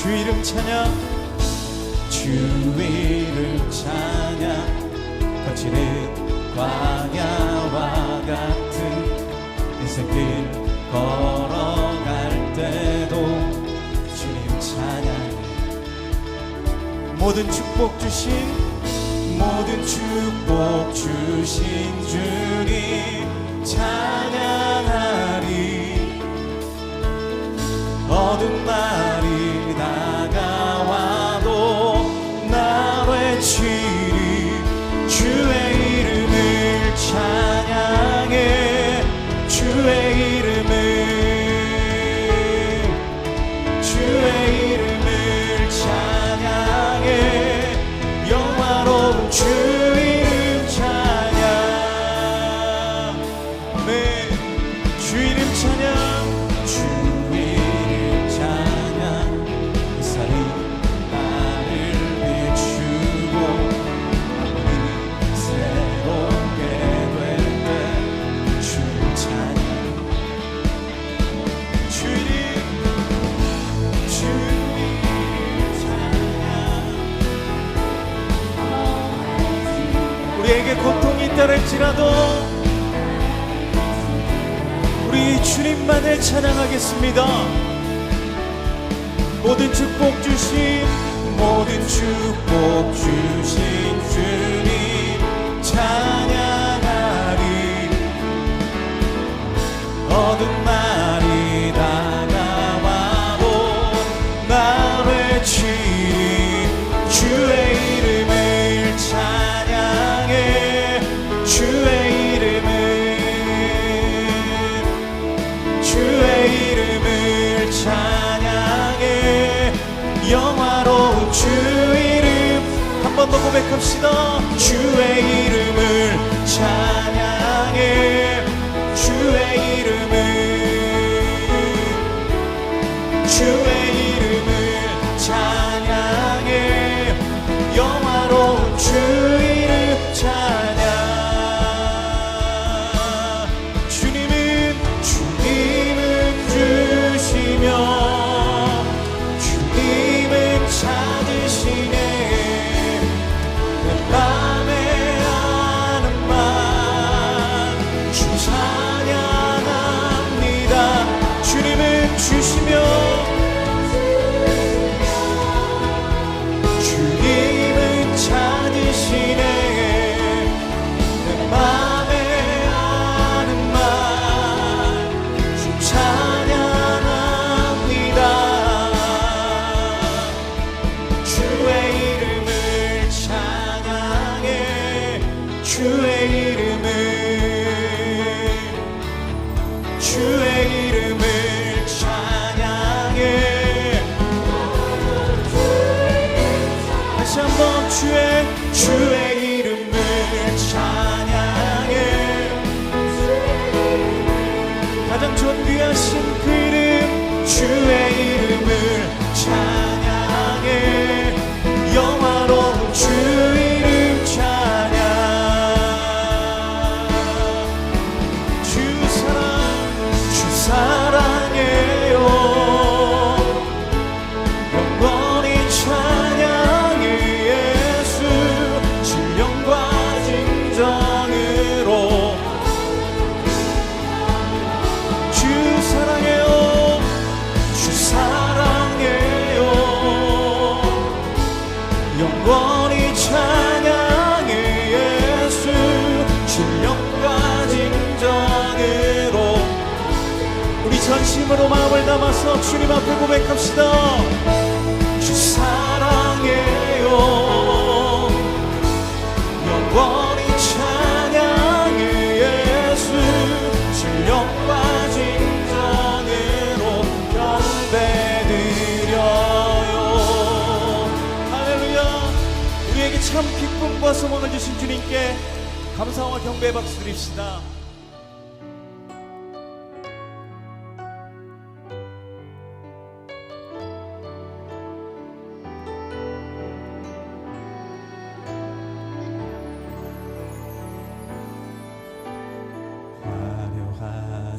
주 이름 찬양. 주 이름 찬양. 거칠은 광야와 같은 인생길 걸어갈 때도 주님 찬양해 모든 축복 주신 모든 축복 주신 주님 찬양하리. 어둠 날 주님만을 찬양하겠습니다. 모든 축복 주신 모든 축복 주신 주님 찬양 한번더 고백합시다. 주의 이름 주시며 주님은 찾으시네. 내 맘에 아는 말주 찬양합니다 주의 이름을 찬양해. 가장 존귀하신 그 이름 주의 담아서 주님 앞에 고백합시다. 주 사랑해요. 영원히 찬양해 예수. 실력 빠진 자으로 경배드려요. 할렐루야. 우리에게 참 기쁨과 소망을 주신 주님께 감사와 경배 박수 드립시다.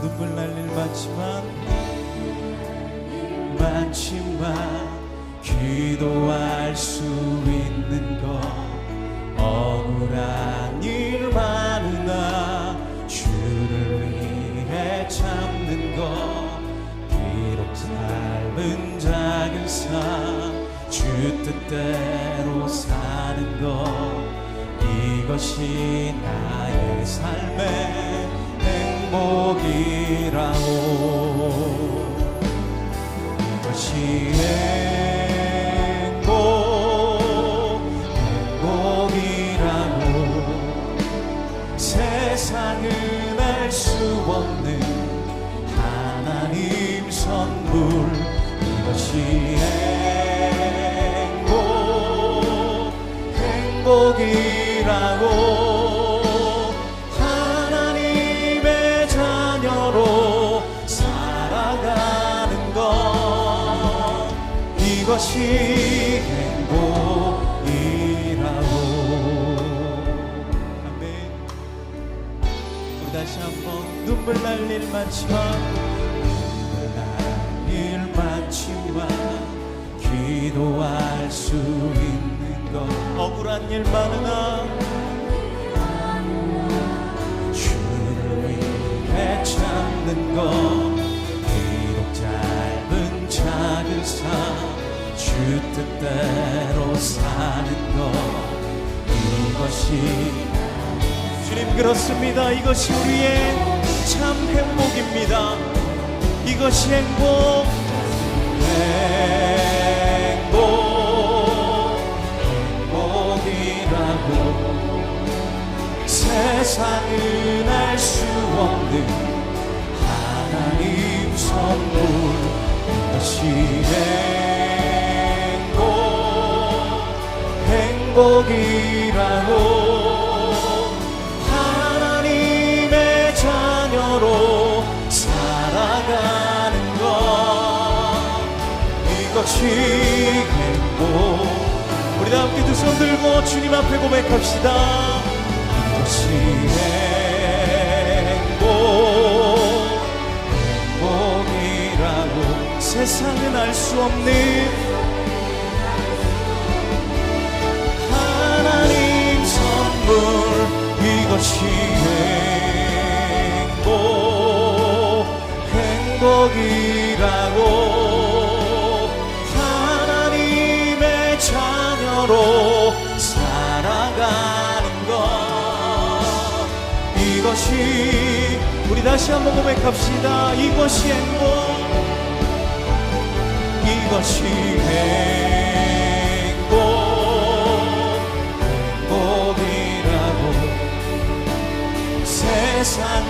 눈물 날일 많지만 많지만 기도할 수 있는 것. 억울한 일 많으나 주를 위해 참는 것. 비록 짧은 작은 삶주 뜻대로 사는 것. 이것이 나의 삶의 행복이라고 이것이 행복 행복이라고 세상은 알 수 없는 하나님 선물 이것이 행복 행복이라고 이것이 행복이라고. 아멘. 우리 다시 한번 눈물 날일 많지만 눈물 날일 많지만 기도할 수 있는 것. 억울한 일 많으나 주를 위해 참는 것. 비록 짧은 작은 삶 주 뜻대로 사는 것 이것이 주님 그렇습니다. 이것이 우리의 참 행복입니다. 이것이 행복. 행 행복 행복이라고 하나님의 자녀로 살아가는 것. 이것이 행복. 우리 다 함께 두 손 들고 주님 앞에 고백합시다. 이것이 행복. 행복이라고 세상은 알 수 없는 행복이라고 하나님의 자녀로 살아가는 것. 이것이 우리 다시 한번 고백합시다. 이것이 행복. 이것이 행복